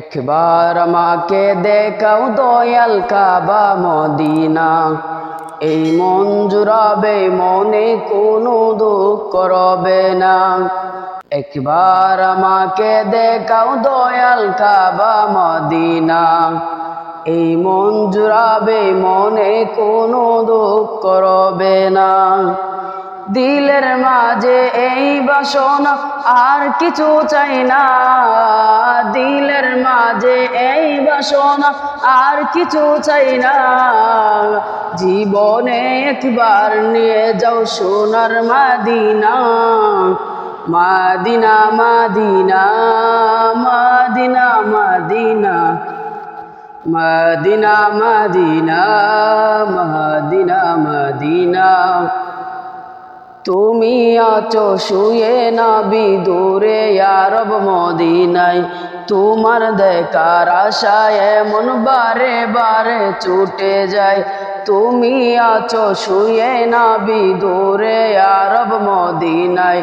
একবার আমাকে দেখাও দয়াল কাবা মদিনা। এই মন জুড়াবে, মনে কোনো দুঃখ করবে না। একবার আমাকে দেখাও দয়াল কাবা মদিনা। এই মন জুড়াবে, মনে কোনো দুঃখ রবে না। দিলের মাঝে এই বাসনা আর কিছু চাই না। এই বাসনা আর কিছু চাই না। জীবনে একবার নিয়ে যাও সোনার মাদিনা। মাদিনা মাদিনা মাদিনা মাদিনা। মাদিনা মাদিনা মাদিনা মাদিনা। তুমি আছো, শুয়ে না বিদূরে আরব মদিনায়। তোমার দেখার আশায় এমন বারে বারে ছুটে যায় তুমি আছো, শুয়ে না বিদূরে আরব মদিনায়।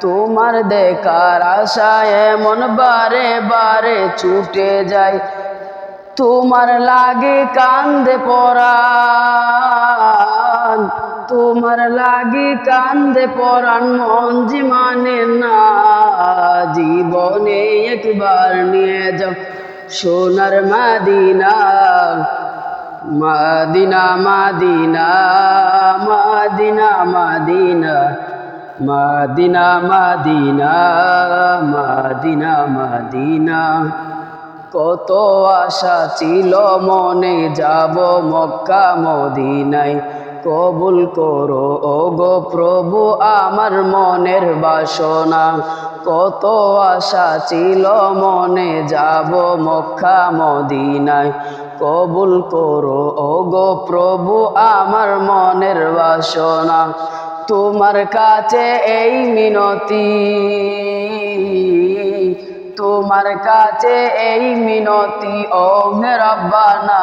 তোমার দেখার আশায় এমন বারে বারে ছুটে যায় তোমার লাগে কান্দে পরাণ। তোমার লাগি কান্দে পরাণ মন যে মানে না। জীবনে একবার নিয়ে যাও সোনার মাদিনা। মাদিনা মাদিনা মাদিনা মাদিনা। মাদিনা মাদিনা মাদিনা মাদিনা। কত আশা ছিল মনে যাব মক্কা মদিনায়। কবুল করো ও গো প্রভু, আমার মনের বাসনা। কত আশা ছিল মনে যাব মক্কা মদিনায়। কবুল করো ও গো প্রভু, আমার মনের বাসনা। তোমার কাছে এই মিনতি। তোমার কাছে এই মিনতি ও রব্বানা।